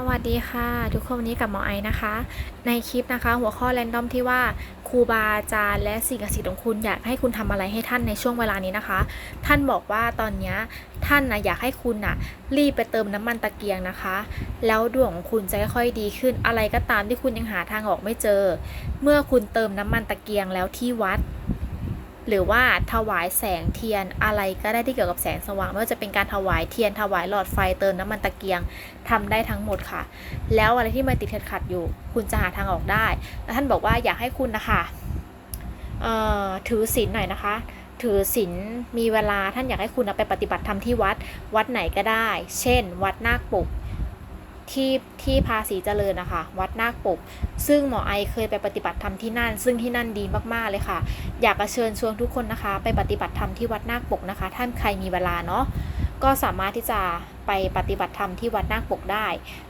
สวัสดีค่ะ ทุกคนวันนี้กับหมอไอนะคะ ในคลิปนะคะ หัวข้อแรนดอมที่ว่าครูบาอาจารย์และสิ่งศักดิ์สิทธิ์ของคุณอยากให้คุณทำอะไรให้ท่านในช่วงเวลานี้นะคะ ท่านบอกว่าตอนนี้ท่านนะอยากให้คุณนะรีบไปเติมน้ำมันตะเกียงนะคะ แล้วดวงของคุณจะค่อยดีขึ้นอะไรก็ตามที่คุณยังหาทางออกไม่เจอ เมื่อคุณเติมน้ำมันตะเกียงแล้วที่วัด หรือว่าถวายแสงเทียนอะไรก็ได้ที่เกี่ยวกับแสงสว่างไม่ว่าจะเป็นการถวายเทียนถวายหลอดไฟเติมน้ำมันตะเกียงทำได้ทั้งหมดค่ะ แล้วอะไรที่มันติดขัดขัดอยู่ คุณจะหาทางออกได้ แล้วท่านบอกว่าอยากให้คุณนะคะถือศีลหน่อยนะคะ ถือศีลมีเวลาท่านอยากให้คุณไปปฏิบัติธรรมที่วัดวัดไหนก็ได้ เช่น วัดนาคปก ที่ที่ภาษีเจริญนะคะ วัดนาคปก ซึ่งหมอไอเคยไปปฏิบัติธรรมที่นั่น ซึ่งที่นั่นดีมากๆเลยค่ะ อยากจะเชิญชวนทุกคนนะคะ ไปปฏิบัติธรรมที่วัดนาคปกนะคะ ท่านใครมีเวลาเนาะก็สามารถที่จะไปปฏิบัติธรรมที่วัดนาคปกได้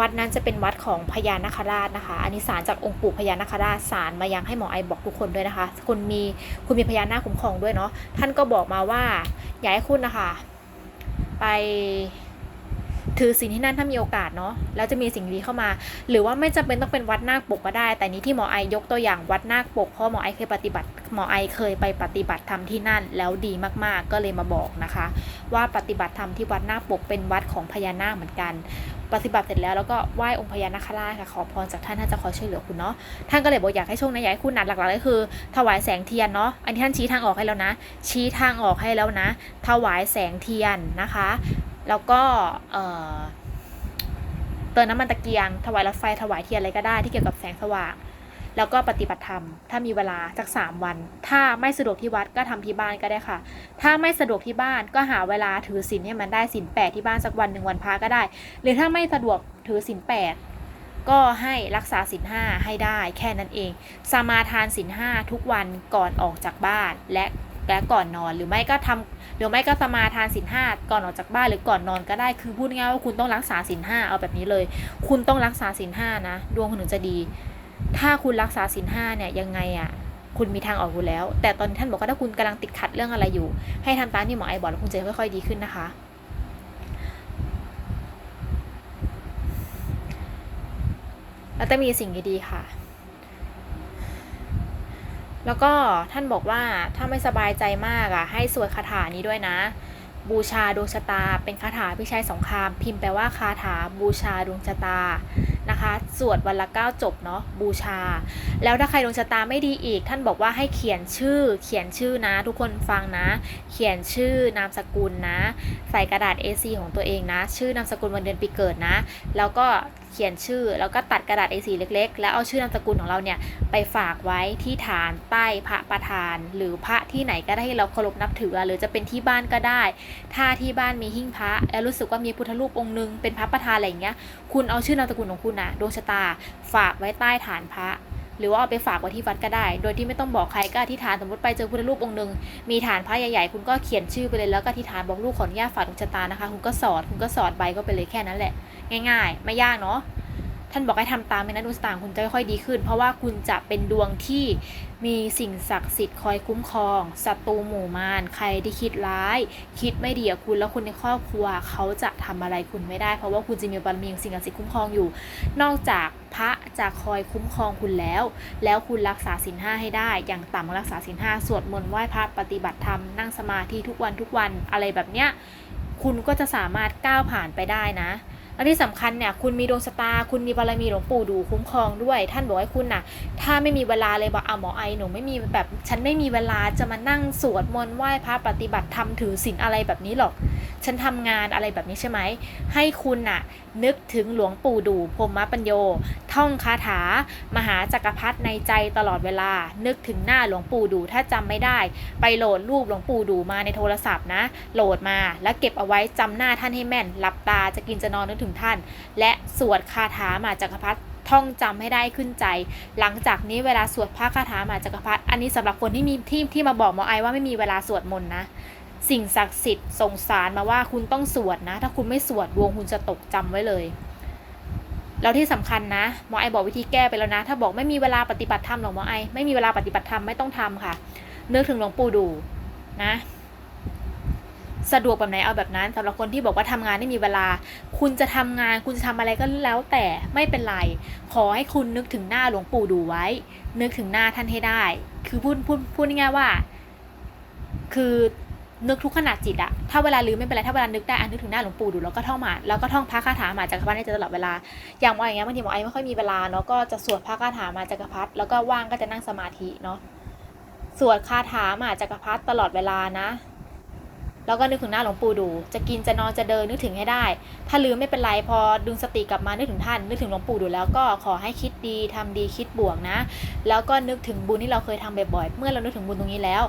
วัดนั้นจะเป็นวัดของพญานาคราชนะคะ อันนี้สารจากองค์ปู่พญานาคราชสารมายังให้หมอไอบอกทุกคนด้วยนะคะ คุณมีคุณมีพญานาคคุ้มครองด้วยเนาะ ท่านก็บอกมาว่าอยากให้คุณนะคะ ไป ถือสิ่งที่นั่นถ้ามีโอกาสเนาะแล้วจะมีสิ่งดีเข้ามา หรือว่าไม่จำเป็นต้องเป็นวัดนาคปกก็ได้ แต่นี้ที่หมอไอยกตัวอย่างวัดนาคปกเพราะหมอไอเคยปฏิบัติหมอไอเคยไปปฏิบัติธรรมที่นั่น แล้วดีมากๆก็เลยมาบอกนะคะ ว่าปฏิบัติธรรมที่วัดนาคปกเป็นวัดของพญานาคเหมือนกันปฏิบัติเสร็จแล้วแล้วก็ไหว้องค์พญานาคราชค่ะขอพรจากท่านท่านจะคอยช่วยเหลือคุณเนาะท่านก็เลยบอกอยากให้โชคนะอยากให้คุณนักหลักๆก็คือ ถวายแสงเทียนเนาะอันนี้ท่านชี้ทางออกให้แล้วนะ ชี้ทางออกให้แล้วนะ ถวายแสงเทียนนะคะ แล้วก็เติมน้ำมันตะเกียง ถวายรถไฟถวายเทียนอะไรก็ได้ที่เกี่ยวกับแสงสว่างแล้วก็ปฏิบัติธรรม ถ้ามีเวลาสักสามวัน ถ้าไม่สะดวกที่วัดก็ทำที่บ้านก็ได้ค่ะ ถ้าไม่สะดวกที่บ้านก็หาเวลาถือศีลให้มันได้ศีลแปดที่บ้านสักวันหนึ่งวันพระก็ได้ หรือถ้าไม่สะดวกถือศีลแปดก็ให้รักษาศีลห้าให้ได้แค่นั้นเอง สมาทานศีลห้าทุกวันก่อนออกจากบ้านและ และก่อนนอน หรือไม่ก็ทำหรือไม่ก็สมาทานศีลห้าก่อนออกจากบ้านหรือก่อนนอนก็ได้คือพูดง่ายๆว่าคุณต้องรักษาศีลห้าเอาแบบนี้เลย คุณต้องรักษาศีลห้านะ ดวงคุณถึงจะดี ถ้าคุณรักษาศีลห้าเนี่ยยังไงอะ่ะคุณมีทางออกอยู่แล้ว แต่ตอนนี้ท่านบอกว่าถ้าคุณกำลังติดขัดเรื่องอะไรอยู่ ให้ทำตามที่หมอไอบอกแล้วคุณจะค่อยๆดีขึ้นนะคะ แล้วจะมีสิ่งดีๆค่ะ แล้วก็ท่านบอกว่าถ้าไม่สบายใจมากอะ ให้สวดคาถานี้ด้วยนะ บูชาดวงชะตา เป็นคาถาพิชัยสงคราม พิมพ์แปลว่าคาถาบูชาดวงชะตานะคะสวดวันละเก้าจบเนาะบูชา แล้วถ้าใครดวงชะตาไม่ดีอีก ท่านบอกว่าให้เขียนชื่อ เขียนชื่อนะ ทุกคนฟังนะ เขียนชื่อนามสกุลนะ ใส่กระดาษ A4 ของตัวเองนะ ชื่อนามสกุลวันเดือนปีเกิดนะ แล้วก็ เขียนชื่อ แล้วก็ตัดกระดาษ A4 เล็ก ๆ แล้วเอาชื่อนามสกุลของเราเนี่ยไปฝากไว้ที่ฐานใต้พระประธาน หรือพระที่ไหนก็ได้ที่เราเคารพนับถือ หรือจะเป็นที่บ้านก็ได้ ถ้าที่บ้านมีหิ้งพระแล้วรู้สึกว่ามีพุทธรูปองค์นึงเป็นพระประธานอะไรอย่างเงี้ย คุณเอาชื่อนามสกุลของคุณนะดวงชะตา ฝากไว้ใต้ฐานพระ หรือว่าเอาไปฝากไว้ที่วัดก็ได้ โดยที่ไม่ต้องบอกใครก็อธิษฐานสมมติไปเจอพุทธรูปองค์หนึ่งมีฐานพระใหญ่ๆ คุณก็เขียนชื่อไปเลยแล้วก็อธิษฐานบอกลูกขออนุญาตฝากดวงชะตานะคะ คุณก็สอดคุณก็สอดใบก็ไปเลยแค่นั้นแหละ ง่าย ๆ ไม่ยากเนาะท่านบอกให้ทำตามไปนะดวงชะตางคุณจะค่อยๆดีขึ้น เพราะว่าคุณจะเป็นดวงที่มีสิ่งศักดิ์สิทธิ์คอยคุ้มครองศัตรูหมู่มารใครที่คิดร้าย คิดไม่ดีกับคุณแล้วคนในครอบครัวเขาจะทำอะไรคุณไม่ได้ เพราะว่าคุณจะมีบารมีสิ่งศักดิ์สิทธิ์คุ้มครองอยู่ นอกจากพระ จะคอยคุ้มครองคุณแล้ว แล้วคุณรักษาศีลห้าให้ได้ อย่างต่ำรักษาศีลห้าสวดมนต์ไหว้พระปฏิบัติธรรมนั่งสมาธิทุกวันทุกวันอะไรแบบเนี้ยคุณก็จะสามารถก้าวผ่านไปได้นะและที่สำคัญเนี่ยคุณมีดวงชะตา คุณมีบารมีหลวงปู่ดูคุ้มครองด้วย ท่านบอกให้คุณน่ะ ถ้าไม่มีเวลาเลยบอกเอะหมอไอหนูไม่มีแบบฉันไม่มีเวลาจะมานั่งสวดมนต์ไหว้พระปฏิบัติธรรมถือศีลอะไรแบบนี้หรอก ฉันทำงานอะไรแบบนี้ใช่ไหม ให้คุณน่ะ นึกถึงหลวงปู่ดูพรหมปัญโย ท่องคาถา มหาจักรพรรดิในใจตลอดเวลา นึกถึงหน้าหลวงปู่ดูถ้าจำไม่ได้ ไปโหลดรูปหลวงปู่ดูมาในโทรศัพท์นะ โหลดมาแล้วเก็บเอาไว้จำหน้าท่านให้แม่น หลับตาจะกินจะนอนนึกถึงท่าน และสวดคาถามหาจักรพรรดิท่องจำให้ได้ขึ้นใจ หลังจากนี้เวลาสวดพระคาถามหาจักรพรรดิอันนี้สำหรับคนที่มีที่ที่มาบอกหมอไอว่าไม่มีเวลาสวดมนต์นะ สิ่งศักดิ์สิทธิ์ส่งสารมาว่าคุณต้องสวดนะ ถ้าคุณไม่สวดดวงคุณจะตกจำไว้เลย แล้วที่สำคัญนะหมอไอบอกวิธีแก้ไปแล้วนะ ถ้าบอกไม่มีเวลาปฏิบัติธรรมหรอกหมอไอ ไม่มีเวลาปฏิบัติธรรมไม่ต้องทำค่ะนึกถึงหลวงปู่ดูนะ สะดวกแบบไหนเอาแบบนั้นสำหรับคนที่บอกว่าทำงานไม่มีเวลา คุณจะทำงานคุณจะทำอะไรก็แล้วแต่ไม่เป็นไร ขอให้คุณนึกถึงหน้าหลวงปู่ดูไว้ นึกถึงหน้าท่านให้ได้ คือพูดพูดพูดง่ายๆว่า คือ นึกทุกขณะจิตอะถ้าเวลาลืมไม่เป็นไรถ้าเวลานึกได้อะนึกถึงหน้าหลวงปู่ดูแล้วก็ท่องมาแล้วก็ท่องพระคาถามาจักรพรรดิในใจตลอดเวลาอย่างว่าอย่างเงี้ยบางทีหมอไอ้ไม่ค่อยมีเวลาเนาะก็จะสวดพระคาถามาจักรพรรดิแล้วก็ว่างก็จะนั่งสมาธิเนาะสวดคาถามาจักรพรรดิตลอดเวลานะ แล้วก็นึกถึงหน้าหลวงปู่ดู จะกินจะนอนจะเดินนึกถึงให้ได้ ถ้าลืมไม่เป็นไรพอดึงสติกลับมานึกถึงท่านนึกถึงหลวงปู่ดูแล้วก็ขอให้คิดดีทำดีคิดบวกนะ แล้วก็นึกถึงบุญที่เราเคยทำบ่อยๆเมื่อเรานึกถึงบุญตรงนี้แล้ว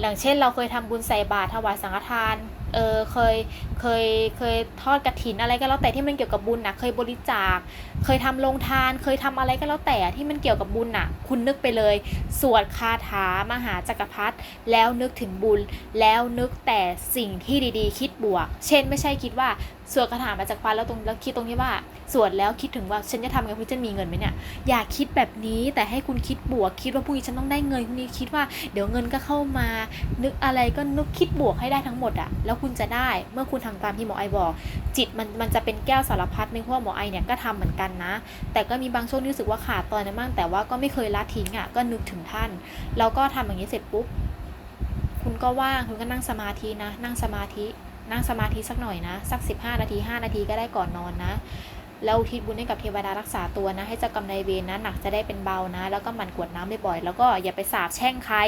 อย่างเช่นเราเคยทำบุญใส่บาตรถวายสังฆทาน เออเคยเคยเคยทอดกระถินอะไรก็แล้วแต่ที่มันเกี่ยวกับบุญนะเคยบริจาค เคยทำโรงทาน เคยทำอะไรก็แล้วแต่ที่มันเกี่ยวกับบุญน่ะคุณนึกไปเลย สวดคาถามหาจักรพรรดิแล้วนึกถึงบุญ แล้วนึกแต่สิ่งที่ดีๆ คิดบวก เช่นไม่ใช่คิดว่า สวดคาถามาจากพรแล้วตรงแล้วคิดตรงที่ว่าสวดแล้วคิดถึงว่าฉันจะทำไงเพื่อจะมีเงินไหมเนี่ยอย่าคิดแบบนี้แต่ให้คุณคิดบวกคิดว่าพรุ่งนี้ฉันต้องได้เงินพรุ่งนี้คิดว่าเดี๋ยวเงินก็เข้ามา นึกอะไรก็นึกคิดบวกให้ได้ทั้งหมดอะแล้วคุณจะได้เมื่อคุณทำตามที่หมอไอบอก จิตมันมันจะเป็นแก้วสารพัดนึงเพราะว่าหมอไอเนี่ยก็ทำเหมือนกันนะ แต่ก็มีบางช่วงที่รู้สึกว่าขาดตอนนั้นบ้างแต่ว่าก็ไม่เคยละทิ้งอะ่ะก็นึกถึงท่าน แล้วก็ทำอย่างนี้เสร็จปุ๊บคุณก็ว่างคุณก็นั่งสมาธินะ นั่งสมาธิ นั่งสมาธิสักหน่อยนะ สัก 15 นาที 5 นาทีก็ได้ก่อนนอนนะ แล้วอุทิศบุญให้กับเทวดารักษาตัวนะ ให้เจ้ากรรมนายเวรนะหนักจะได้เป็นเบานะ แล้วก็หมั่นกวดน้ำบ่อยๆแล้วก็อย่าไปสาบแช่งใคร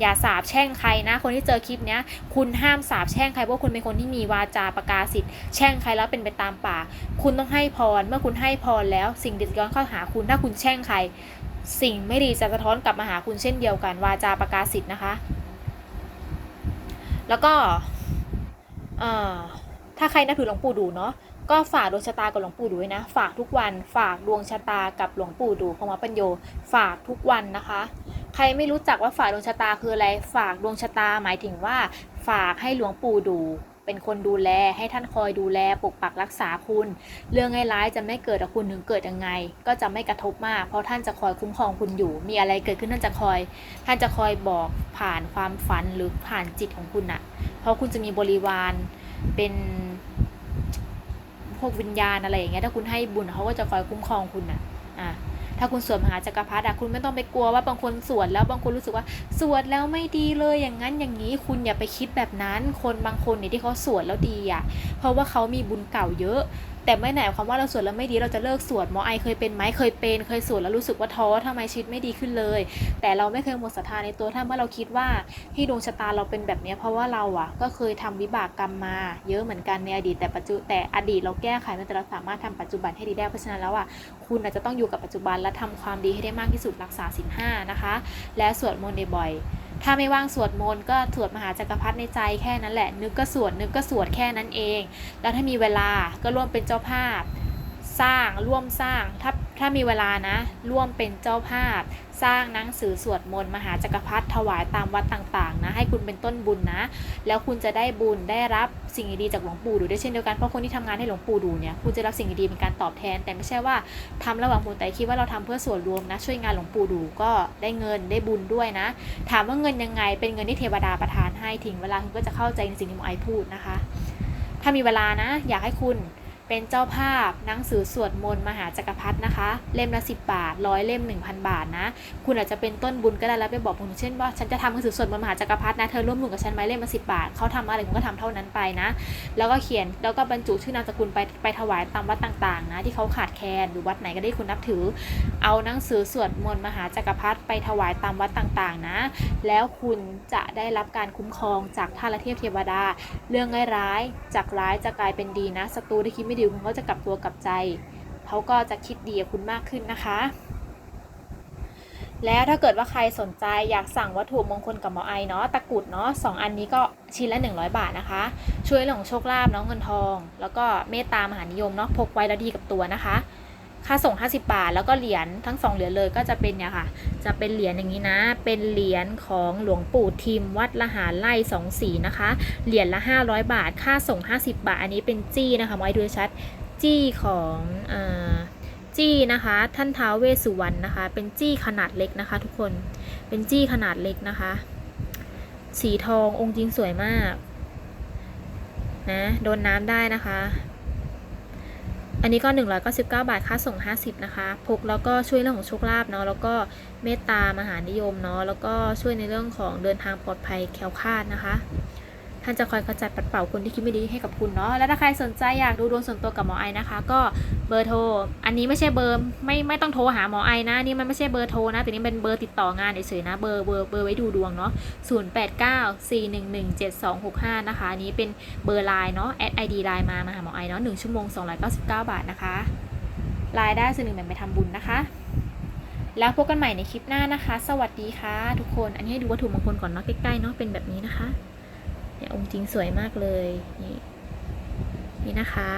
อย่าสาบแช่งใครนะ คนที่เจอคลิปเนี้ยคุณห้ามสาบแช่งใครเพราะคุณเป็นคนที่มีวาจาประกาศสิทธิ์แช่งใครแล้วเป็นไปตามปากคุณต้องให้พร เมื่อคุณให้พรแล้วสิ่งดีจะย้อนเข้าหาคุณถ้าคุณแช่งใคร สิ่งไม่ดีจะสะท้อนกลับมาหาคุณเช่นเดียวกัน วาจาประกาศสิทธิ์นะคะ แล้วก็ ถ้าใครนับถือหลวงปู่ดูเนาะก็ฝากดวงชะตากับหลวงปู่ดูนะ ฝากทุกวัน ฝากดวงชะตากับหลวงปู่ดูพรหมปัญโย ฝากทุกวันนะคะ ใครไม่รู้จักว่าฝากดวงชะตาคืออะไร ฝากดวงชะตาหมายถึงว่า ฝากให้หลวงปู่ดู เป็นคนดูแลให้ท่านคอยดูแลปกปักรักษาคุณ เรื่องร้ายจะไม่เกิดกับคุณถึงเกิดยังไง ก็จะไม่กระทบมาก เพราะท่านจะคอยคุ้มครองคุณอยู่ มีอะไรเกิดขึ้นท่านจะคอย ท่านจะคอยบอกผ่านความฝันหรือผ่านจิตของคุณอะ เพราะคุณจะมีบริวารเป็นพวกวิญญาณอะไรอย่างเงี้ยถ้าคุณให้บุญเขาก็จะคอยคุ้มครองคุณน่ะอะถ้าคุณสวดมหาจักรพรรดิอะคุณไม่ต้องไปกลัวว่าบางคนสวดแล้วบางคนรู้สึกว่าสวดแล้วไม่ดีเลยอย่างนั้นอย่างนี้คุณอย่าไปคิดแบบนั้น คนบางคนเนี่ยที่เขาสวดแล้วดีอะเพราะว่าเขามีบุญเก่าเยอะ แต่ไม่ไหนายความว่าเราสวดแล้วไม่ดีเราจะเลิกสวดหมอไอเคยเป็นไหมเคยเป็นเคยสวดแล้วรู้สึกว่าท้อทำไมชีวิตไม่ดีขึ้นเลย แต่เราไม่เคยหมดศรัทธาในตัวท่านเมื่อเราคิดว่าที่ดวงชะตาเราเป็นแบบนี้เพราะว่าเราอะก็เคยทำวิบากกรรมมา เยอะเหมือนกันในอดีตแต่ปัจจุแต่อดีตเราแก้ไขมันแต่เราสามารถทำปัจจุบันให้ดีได้เพราะฉะนั้นแล้วอะคุณอาจจะต้องอยู่กับปัจจุบันและทำความดีให้ได้มากที่สุดรักษาศีลห้านะคะ และสวดมนต์บ่อยๆ ถ้าไม่ว่างสวดมนต์ก็สวดมหาจักรพรรดิในใจแค่นั้นแหละ นึกก็สวดนึกก็สวดแค่นั้นเอง แล้วถ้ามีเวลาก็ร่วมเป็นเจ้าภาพ สร้างร่วมสร้างถ้า ถ้ามีเวลานะ ร่วมเป็นเจ้าภาพ สร้างหนังสือสวดมนต์มหาจักรพรรดิถวายตามวัดต่างๆนะ ให้คุณเป็นต้นบุญนะ แล้วคุณจะได้บุญได้รับสิ่งดีจากหลวงปู่ดูด้วยเช่นเดียวกันเพราะคนที่ทำงานให้หลวงปู่ดูเนี่ยคุณจะรับสิ่งดีเป็นการตอบแทน แต่ไม่ใช่ว่าทำระหว่างบุญแต่คิดว่าเราทำเพื่อส่วนรวมนะ ช่วยงานหลวงปู่ดูก็ได้เงินได้บุญด้วยนะ ถามว่าเงินยังไง เป็นเงินที่เทวดาประทานให้ถึงเวลาคุณก็จะเข้าใจในสิ่งที่หมอไอพูดนะคะ ถ้ามีเวลานะ อยากให้คุณ เป็นเจ้าภาพหนังสือสวดมนต์มหาจักรพรรดินะคะ เล่มละ 10 บาทร้อยเล่ม 1,000 บาทนะ คุณอาจจะเป็นต้นบุญก็ได้แล้วไปบอกคุณเช่นว่าฉันจะทำหนังสือสวดมนต์มหาจักรพรรดินะเธอร่วมมือกับฉันไหมเล่มละสิบาทเขาทำอะไรคุณก็ทำเท่านั้นไปนะ แล้วก็เขียนแล้วก็บรรจุชื่อนามสกุลไปไปถวายตามวัดต่างๆนะที่เขาขาย แคนหรือวัดไหนก็ได้คุณนับถือ เอาหนังสือสวดมนต์มหาจักรพรรดิไปถวายตามวัดต่างๆนะ แล้วคุณจะได้รับการคุ้มครองจากท่านละเทพเทวดา เรื่องร้ายๆจากร้ายจะกลายเป็นดีนะศัตรูที่คิดไม่ดีคุณก็จะกลับตัวกลับใจเขาก็จะคิดดีกับคุณมากขึ้นนะคะ แล้วถ้าเกิดว่าใครสนใจอยากสั่งวัตถุมงคลกับหมอไอเนาะตะกุดเนาะสองอันนี้ก็ชิ้นละ 100 บาทนะคะ ช่วยเรื่องของโชคลาภเนาะเงินทอง แล้วก็เมตตามหานิยมเนาะพกไว้แล้วดีกับตัวนะคะ ค่าส่ง 50 บาท แล้วก็เหรียญทั้งสองเหรียญเลยก็จะเป็นเนี่ยค่ะ จะเป็นเหรียญอย่างนี้นะ เป็นเหรียญของหลวงปู่ทิม วัดละหารไร่สองสีนะคะ เหรียญละ 500 บาท ค่าส่ง 50 บาท อันนี้เป็นจี้นะคะมาให้ดูชัดจี้ของเออ จี้นะคะ ท่านท้าวเวสุวรรณนะคะ เป็นจี้ขนาดเล็กนะคะ ทุกคนเป็นจี้ขนาดเล็กนะคะ สีทององค์จริงสวยมากนะโดนน้ำได้นะคะ อันนี้ก็ 199 บาทค่าส่ง 50 นะคะ พกแล้วก็ช่วยเรื่องของโชคลาภเนาะแล้วก็เมตตามหานิยมเนาะแล้วก็ช่วยในเรื่องของเดินทางปลอดภัยแคล้วคลาดนะคะ ท่านจะคอยขจัดปัดเป่าคนที่คิดไม่ดีให้กับคุณเนาะ แล้วถ้าใครสนใจอยากดูดวงส่วนตัวกับหมอไอนะคะ ก็เบอร์โทร อันนี้ไม่ใช่เบอร์ไม่ไม่ต้องโทรหาหมอไอนะ นี่มันไม่ใช่เบอร์โทรนะ แต่นี่เป็นเบอร์ติดต่องานเฉยๆนะ เบอร์เบอร์เบอร์ไว้ดูดวงเนาะ0894117265 นะคะ อันนี้เป็นเบอร์ไลน์เนาะ แอดไอดีไลน์มา มาหาหมอไอเนาะ1ชั่วโมง 299 บาทนะคะรายได้ส่วนหนึ่งแบ่งไปทำบุญนะคะ แล้วพบกันใหม่ในคลิปหน้านะคะ สวัสดีค่ะ ทุกคน อันนี้ให้ดูวัตถุมงคลก่อนเนาะใกล้ๆเนาะเป็นแบบนี้นะคะ เนี่ยองค์จริงสวยมากเลย นี่นี่นะคะ